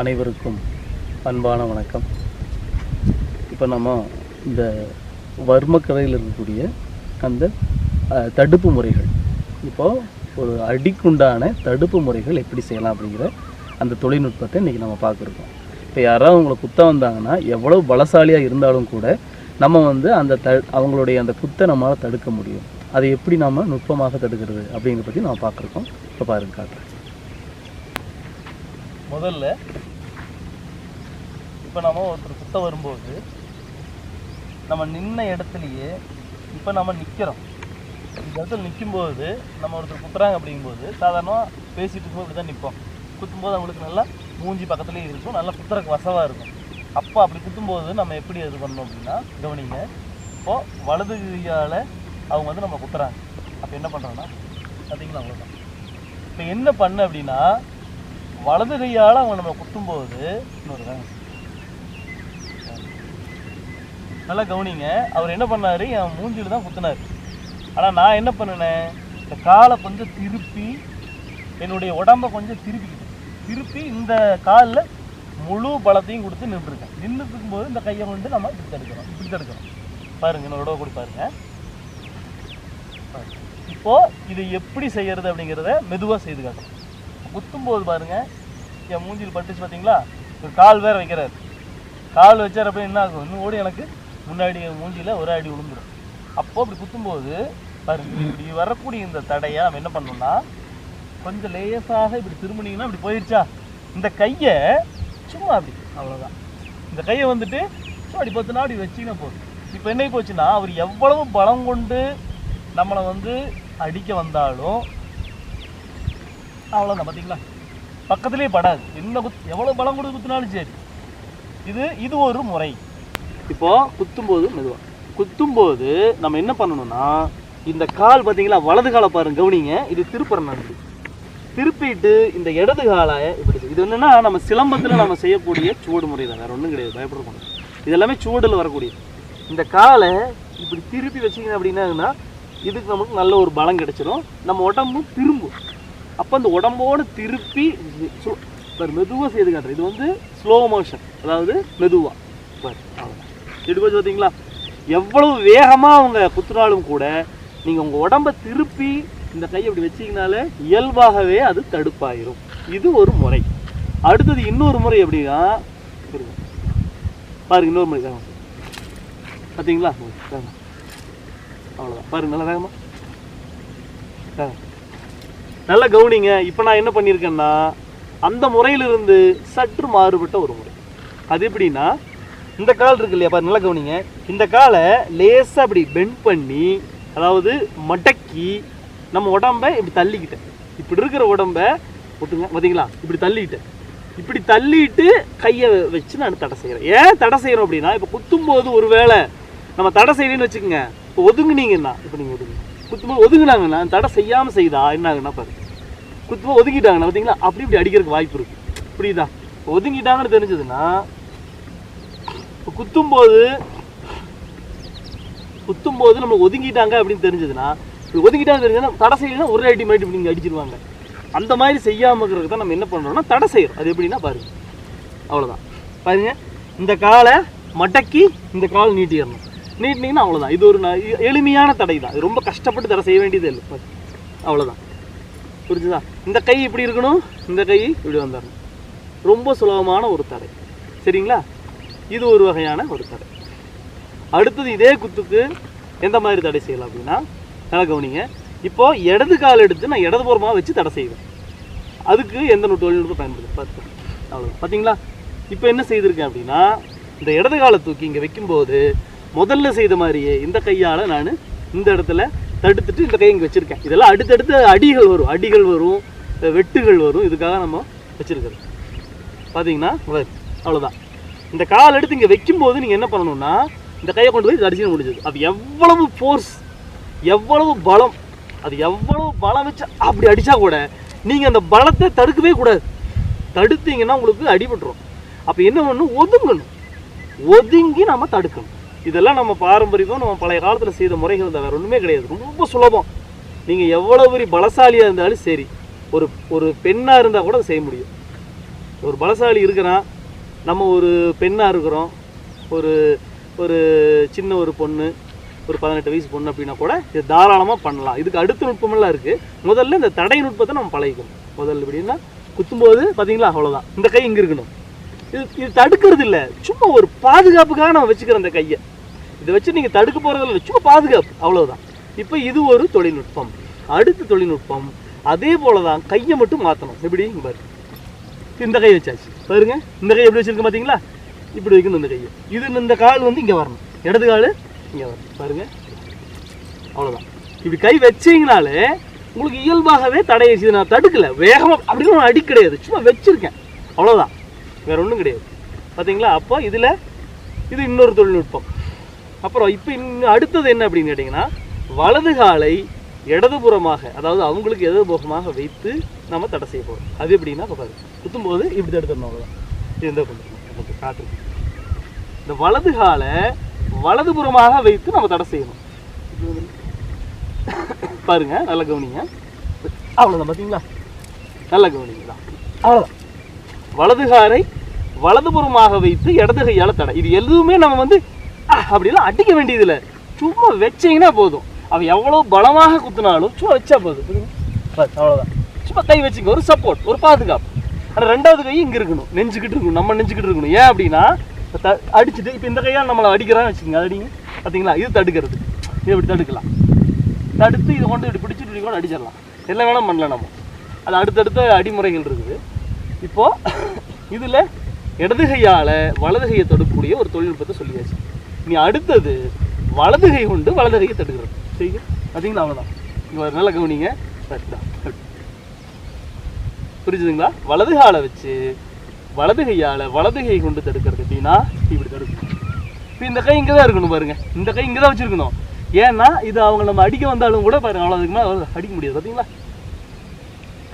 அனைவருக்கும் அன்பான வணக்கம். இப்போ நம்ம இந்த வர்மக்கரையில் இருக்கக்கூடிய அந்த தடுப்பு முறைகள். இப்போது ஒரு அடிக்குண்டான தடுப்பு முறைகள் எப்படி செய்யலாம் அப்படிங்கிற அந்த தொழில்நுட்பத்தை இன்றைக்கி நம்ம பார்க்குறோம் இப்போ யாராவது உங்களை குத்த வந்தாங்கன்னா எவ்வளோ பலசாலியாக இருந்தாலும் கூட நம்ம வந்து அந்த த அவங்களுடைய அந்த குத்தை நம்மளால் தடுக்க முடியும். அதை எப்படி நம்ம நுட்பமாக தடுக்கிறது அப்படிங்கிற பற்றி நம்ம பார்க்குறோம் இப்போ பாருங்க காட்டுறேன். முதல்ல இப்போ நம்ம ஒருத்தர் குத்த வரும்போது நம்ம நின்ன இடத்துலையே இப்போ நம்ம நிற்கிறோம் இந்த இடத்துல நிற்கும்போது நம்ம ஒருத்தர் குத்துறாங்க அப்படிங்கும்போது சாதாரணமாக பேசிட்டு இருக்கும்போது இப்படி தான் நிற்போம் குத்தும்போது அவங்களுக்கு நல்லா மூஞ்சி பக்கத்துலேயே இருக்கும் நல்லா குத்துறக்கு வசவாக இருக்கும். அப்போ அப்படி குத்தும்போது நம்ம எப்படி இது பண்ணணும் அப்படின்னா கவனிங்க இப்போது வலது கையால் அவங்க வந்து நம்ம குத்துறாங்க. அப்போ என்ன பண்ணுறோன்னா பார்த்தீங்களா அவ்வளோதான் இப்போ என்ன பண்ண அப்படின்னா வலது கையால் அவங்க நம்ம குத்தும்போது இன்னொரு நல்லா கவனிங்க. அவர் என்ன பண்ணாரு? என் மூஞ்சில தான் குத்துனார். ஆனால் நான் என்ன பண்ணினேன்? இந்த காலை கொஞ்சம் திருப்பி என்னுடைய உடம்ப கொஞ்சம் திருப்பிக்கிட்டேன். திருப்பி இந்த காலில் முழு பலத்தையும் கொடுத்து நின்றுருக்கேன். நின்றுட்டு போது இந்த கையை கொண்டு நம்ம இப்படி தடுக்கிறோம் இப்படி தடுக்கிறோம் பாருங்க என்னோட கூட பாருங்க. பாருங்க. இப்போ இதை எப்படி செய்யறது அப்படிங்கிறத மெதுவாக செய்து காட்டுறோம் குத்தும்போது பாருங்க என் மூஞ்சில் பட்டுச்சு பார்த்தீங்களா ஒரு கால் வேற வைக்கிறாரு. கால் வச்சார் அப்படி என்ன ஆகும்? இன்னும் ஓடி எனக்கு முன்னாடி என் ஒரு அடி விழுந்துடும் அப்போ அப்படி குத்தும்போது பாருங்க இப்படி வரக்கூடிய இந்த தடையை நம்ம என்ன பண்ணோம்னா கொஞ்சம் லேசாக இப்படி திரும்பினீங்கன்னா இப்படி போயிடுச்சா இந்த கையை சும்மா அப்படி அவ்வளோதான் இந்த கையை வந்துட்டு சும்மா அப்படி பத்து நாள் அப்படி வச்சிங்கன்னா போதும். இப்போ என்ன போச்சுன்னா அவர் எவ்வளவு பலம் கொண்டு நம்மளை வந்து அடிக்க வந்தாலும் அவ்வளோதான் பார்த்தீங்களா பக்கத்துலேயே படாது. என்ன குத் எவ்வளோ பலம் கொடுத்து குத்துனாலும் சரி. இது இது ஒரு முறை. இப்போது குத்தும்போது மெதுவாக குத்தும்போது நம்ம என்ன பண்ணணும்னா இந்த கால் பார்த்தீங்களா வலது காலை பாருங்க கவனிங்க. இது திருப்புற நடந்து திருப்பிட்டு இந்த இடது காலை இப்படி இது என்னென்னா நம்ம சிலம்பத்தில் நம்ம செய்யக்கூடிய சூடு முறை தான் வேறு ஒன்றும் கிடையாது பயப்படக்கூடாது. இது எல்லாமே சூடில் வரக்கூடியது. இந்த காலை இப்படி திருப்பி வச்சிங்க அப்படின்னா இதுக்கு நமக்கு நல்ல ஒரு பலம் கிடைச்சிரும். நம்ம உடம்பும் திரும்பும். அப்போ அந்த உடம்போட திருப்பி சு- மெதுவாக செய்து காட்டுறேன். இது வந்து ஸ்லோ மோஷன் அதாவது மெதுவாக பாரு அவ்வளோதான் இப்படி பார்த்தீங்களா? எவ்வளவு வேகமாக அவங்க குத்துனாலும் கூட நீங்கள் உங்கள் உடம்ப திருப்பி இந்த கையை இப்படி வச்சீங்கனாலே இயல்பாகவே அது தடுப்பாயிரும். இது ஒரு முறை. அடுத்தது இன்னொரு முறை எப்படின்னா பாருங்க இன்னொரு முறை. தாங்க பார்த்தீங்களா? தாங்க. அவ்வளோதான் பாருங்க நல்லா வேகமா. தாங்க. நல்லா கவனிங்க. இப்போ நான் என்ன பண்ணியிருக்கேன்னா அந்த முறையிலிருந்து சற்று மாறுபட்ட ஒரு முறை. அது எப்படின்னா இந்த கால் இருக்கு இல்லையா பாரு நல்லா கவனிங்க. இந்த காலை லேசாக அப்படி பெண்ட் பண்ணி அதாவது மடக்கி நம்ம உடம்ப இப்படி தள்ளிக்கிட்டேன். இப்படி இருக்கிற உடம்ப ஒட்டுங்க பார்த்தீங்களா இப்படி தள்ளிக்கிட்டேன் இப்படி தள்ளிட்டு கையை வச்சு நான் தடை செய்கிறேன் ஏன் தடை செய்கிறோம் அப்படின்னா இப்போ குத்தும்போது ஒரு வேளை நம்ம தடை செய்யலன்னு வச்சுக்கோங்க. இப்போ ஒதுங்குனீங்கன்னா இப்போ நீங்கள் ஒதுங்க. குத்தும்போது ஒதுங்குனாங்கன்னா தடை செய்யாமல் செய்தா என்ன ஆகுன்னா பாரு குத்துவா ஒதுக்கிட்டாங்கன்னா பார்த்தீங்களா? அப்படி இப்படி அடிக்கிறதுக்கு வாய்ப்பு இருக்கு. புரியுதா? ஒதுங்கிட்டாங்கன்னு தெரிஞ்சதுன்னா இப்போ குத்தும்போது குத்தும்போது நம்ம ஒதுங்கிட்டாங்க அப்படின்னு தெரிஞ்சதுன்னா இப்படி ஒதுங்கிட்டாங்க தெரிஞ்சதுன்னா தடை செய்யலாம் ஒரு அடி மாதிரி இப்படி அடிச்சிருவாங்க. அந்த மாதிரி செய்யாம இருக்கிறதுக்கு தான் நம்ம என்ன பண்றோம்னா தடை செய்யறோம். அது எப்படின்னா பாருங்க. அவ்வளோதான் பாருங்க. இந்த காலை மடக்கி இந்த கால் நீட்டிடணும். நீட்டினீங்கன்னா அவ்வளோதான் இது ஒரு எளிமையான தடை தான் இது ரொம்ப கஷ்டப்பட்டு தடை செய்ய வேண்டியது இல்லை. அவ்வளோதான் புரிஞ்சுதா? இந்த கை இப்படி இருக்கணும் இந்த கை இப்படி வந்துடணும் ரொம்ப சுலபமான ஒரு தடை. சரிங்களா? இது ஒரு வகையான ஒரு தடை. அடுத்தது இதே குத்துக்கு எந்த மாதிரி தடை செய்யலாம் அப்படின்னா நல்லா கவனிங்க. இப்போது இடது கால் எடுத்து நான் இடதுபுறமாக வச்சு தடை செய்வேன். அதுக்கு எந்த நு- தொழில்நுட்பம் பயன்படுது. பார்த்து. அவ்வளோ பார்த்தீங்களா? இப்போ என்ன செய்திருக்கேன் அப்படின்னா இந்த இடது காலை தூக்கி இங்கே வைக்கும்போது முதல்ல செய்த மாதிரியே இந்த கையால் நான் இந்த இடத்துல தடுத்துட்டு இந்த கை இங்கே வச்சுருக்கேன். இதெல்லாம் அடுத்தடுத்து அடிகள் வரும். அடிகள் வரும். வெட்டுகள் வரும். இதுக்காக நம்ம வச்சுருக்கிறது. பார்த்தீங்கன்னா பாரு, அவ்வளவுதான். இந்த கால் எடுத்து இங்கே வைக்கும்போது நீங்கள் என்ன பண்ணணும்னா இந்த கையை கொண்டு போய் அடிச்சு முடிஞ்சது. அது எவ்வளவு ஃபோர்ஸ் எவ்வளவு பலம் அது எவ்வளவு பலம் வச்சு அப்படி அடிச்சா கூட நீங்கள் அந்த பலத்தை தடுக்கவே கூடாது. தடுத்தீங்கன்னா உங்களுக்கு அடிபட்டுரும். அப்போ என்ன பண்ணணும்? ஒதுங்கணும். ஒதுங்கி நம்ம தடுக்கணும். இதெல்லாம் நம்ம பாரம்பரியமாக நம்ம பழைய காலத்தில் செய்த முறைகள் தான். வேறு ஒன்றுமே கிடையாது. ரொம்ப சுலபம். நீங்கள் எவ்வளோ பெரிய பலசாலியாக இருந்தாலும் சரி ஒரு ஒரு பெண்ணாக இருந்தால் கூட செய்ய முடியும். ஒரு பலசாலி இருக்கிறான் நம்ம ஒரு பெண்ணாக இருக்கிறோம் ஒரு ஒரு சின்ன ஒரு பொண்ணு ஒரு பதினெட்டு வயசு பொண்ணு அப்படின்னா கூட இது தாராளமாக பண்ணலாம். இதுக்கு அடுத்த நுட்பமெல்லாம் இருக்குது முதல்ல இந்த தடை நுட்பத்தை நம்ம பழகிக்கணும். முதல்ல எப்படின்னா குத்தும்போது பார்த்தீங்களா அவ்வளோதான் இந்த கை இங்கே இருக்கணும். இது இது தடுக்கிறது இல்லை சும்மா ஒரு பாதுகாப்புக்காக நம்ம வச்சுக்கிறோம் அந்த கையை. இதை வச்சு நீங்கள் தடுக்க போகிறதில்ல சும்மா பாதுகாப்பு அவ்வளோதான் இப்போ இது ஒரு தொழில்நுட்பம். அடுத்த தொழில்நுட்பம் அதே போல தான் கையை மட்டும் மாற்றணும் எப்படி? பாரு. இந்த கை வச்சாச்சு. பாருங்க இந்த கை எப்படி வச்சுருக்கேன் பார்த்தீங்களா இப்படி வைக்கணும் இந்த கையை. இது இந்த கால் வந்து இங்கே வரணும். இடது கால் இங்கே வரணும். பாருங்க. அவ்வளோதான் இப்படி கை வச்சீங்கனாலே உங்களுக்கு இயல்பாகவே தடையை செய்து நான் தடுக்கலை. வேகமாக அப்படின்னு நான் அடி கிடையாது. சும்மா வச்சிருக்கேன். அவ்வளோதான் வேற ஒன்றும் கிடையாது. பார்த்தீங்களா அப்போ இதில் இது இன்னொரு தொழில்நுட்பம். அப்புறம் இப்போ இன்னும் அடுத்தது என்ன அப்படின்னு கேட்டிங்கன்னா வலது காலை இடதுபுறமாக அதாவது அவங்களுக்கு இடதுபுறமாக வைத்து நம்ம தடை செய்ய போகிறோம் அது எப்படின்னா இப்போ பாரு குத்தும்போது இப்படி தடுத்துடணும் அவ்வளோதான் இருந்தால் கொஞ்சம் கொண்டு காட்டு இந்த வலது காலை வலதுபுறமாக வைத்து நம்ம தடை செய்யணும். பாருங்க நல்ல கவனிங்க. அவ்வளோதான் பார்த்தீங்களா நல்ல கவனிங்க தான் அவ்வளோதான் வலது காலை வலதுபுறமாக வைத்து இடது கையால் தடை. இது எதுவுமே நம்ம வந்து அப்படிலாம் அடிக்க வேண்டியதில்லை. சும்மா வச்சீங்கன்னா போதும். அவன் எவ்வளோ பலமாக குத்துனாலும் சும்மா வச்சா போதும். பஸ் அவ்வளோதான் சும்மா கை வச்சுங்க ஒரு சப்போர்ட் ஒரு பாதுகாப்பு. ஆனால் ரெண்டாவது கை இங்கே இருக்கணும். நெஞ்சுக்கிட்டு இருக்கணும். நம்ம நெஞ்சுக்கிட்டு இருக்கணும். ஏன் அப்படின்னா த- அடிச்சுட்டு இப்போ இந்த கையால் நம்மளை அடிக்கிறான்னு வச்சுக்கோங்க. அடிங்க. பார்த்தீங்களா இது தடுக்கிறது. இது இப்படி தடுக்கலாம். தடுத்து இதை கொண்டு இப்படி பிடிச்சிட்டு இப்படி கூட அடிச்சிடலாம். என்ன வேணால் பண்ணலாம் நம்ம. அது அடுத்தடுத்த அடிமுறைகள் இருக்குது. இப்போது இதில் இடது கையால் வலது கையை தடுக்கக்கூடிய ஒரு தொழில்நுட்பத்தை சொல்லியாச்சு. நீ அடுத்தது வலது கை கொண்டு வலது கையை தடுக்கிறது சரிங்க? பார்த்தீங்களா? அவ்வளோதான் இங்கே ஒரு நல்ல கவனிங்க. சரிதான். புரிஞ்சுதுங்களா? வலது காலை வச்சு வலது கையால் வலது கை கொண்டு தடுக்கிறது எப்படின்னா இப்படி தடுக்கணும். இப்போ இந்த கை இங்கே தான் இருக்கணும் பாருங்கள் இந்த கை இங்கே தான் வச்சுருக்கணும். ஏன்னா இது அவங்க நம்ம அடிக்க வந்தாலும் கூட பாருங்க அவ்வளோ அதுக்கு மேலே அடிக்க முடியாது. பார்த்தீங்களா?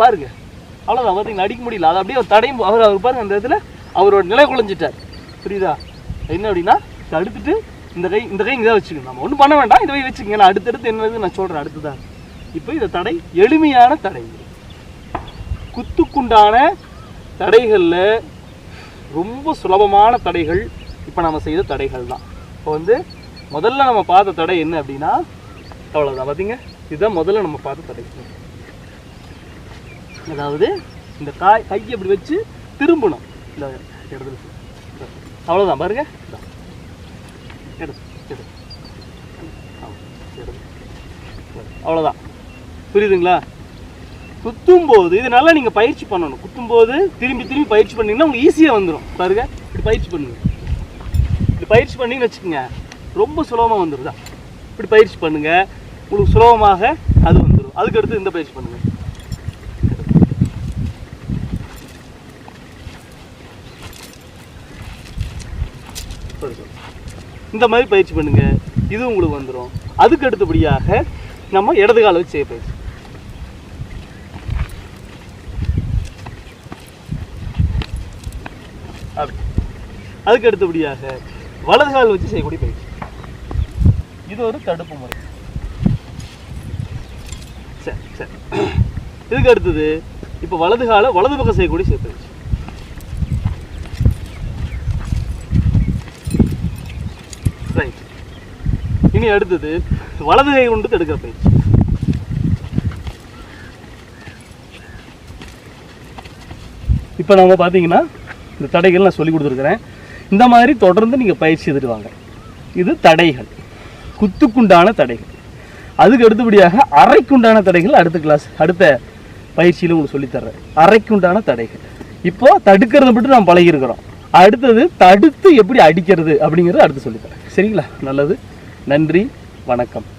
பாருங்க. அவ்வளோதான் பார்த்தீங்களா? அடிக்க முடியல. அதை அப்படியே தடையும் அவர் அவர் பாருங்க அந்த இடத்துல அவரோட நிலை குழஞ்சிட்டார் புரியுதா? என்ன அப்படின்னா தடுத்துட்டு இந்த கை இந்த கை இங்கே தான் வச்சுக்கணும். நம்ம ஒன்றும் பண்ண வேண்டாம். இதை வச்சுக்கோங்க. நான் அடுத்தடுத்து என்னது நான் சொல்கிறேன் அடுத்ததான். இப்போ இந்த தடை எளிமையான தடை. குத்துக்குண்டான தடைகளில் ரொம்ப சுலபமான தடைகள் இப்போ நம்ம செய்த தடைகள் தான் இப்போ வந்து முதல்ல நம்ம பார்த்த தடை என்ன அப்படின்னா அவ்வளோதான் பார்த்தீங்க இதுதான் முதல்ல நம்ம பார்த்த தடை. அதாவது இந்த காய் கையை இப்படி வச்சு திரும்பணும். இந்த இடத்துல. அவ்வளோதான் பாருங்க. எடு எடு அவ்வளோதான் புரியுதுங்களா? குத்தும்போது இதனால நீங்கள் பயிற்சி பண்ணணும். குத்தும்போது திரும்பி திரும்பி பயிற்சி பண்ணீங்கன்னா உங்களுக்கு ஈஸியாக வந்துடும் பாருங்க இப்படி பயிற்சி பண்ணுங்க. இப்படி பயிற்சி பண்ணீங்கன்னு வச்சுக்கோங்க ரொம்ப சுலபமாக வந்துடுதா இப்படி பயிற்சி பண்ணுங்க உங்களுக்கு சுலபமாக அது வந்துடும் அதுக்கடுத்து இந்த பயிற்சி பண்ணுங்க. சரி, சரி. இந்த மாதிரி பயிற்சி பண்ணுங்க. இது உங்களுக்கு வந்துடும் அதுக்கு அடுத்தபடியாக நம்ம இடது கால வச்சு செய்ய பயிற்சி. அதுக்கு அடுத்தபடியாக வலது கால் வச்சு செய்யக்கூடிய பயிற்சி. இது ஒரு தடுப்பு முறை. சரி சரி. இதுக்கு அடுத்தது இப்போ வலது காலை வலது பக்கம் செய்யக்கூடிய செய்ய பயிற்சி. இனி அடுத்தது வலது கை கொண்டு தடுக்கிற பயிற்சி. இப்போ நம்ம பார்த்தீங்கன்னா இந்த தடைகள் நான் சொல்லி கொடுத்துருக்குறேன். இந்த மாதிரி தொடர்ந்து நீங்கள் பயிற்சி செய்துட்டு வாங்க. இது தடைகள். குத்துக்குண்டான தடைகள். அதுக்கு அடுத்தபடியாக அரைக்குண்டான தடைகள் அடுத்த கிளாஸ் அடுத்த பயிற்சியில் உங்களுக்கு சொல்லித்தர்றேன். அரைக்குண்டான தடைகள். இப்போ தடுக்கிறத மட்டும் நாம் பழகியிருக்கிறோம். அடுத்தது தடுத்து எப்படி அடிக்கிறது அப்படிங்கிறது அடுத்து சொல்லித்தரேன் சரிங்களா? நல்லது. நன்றி வணக்கம்.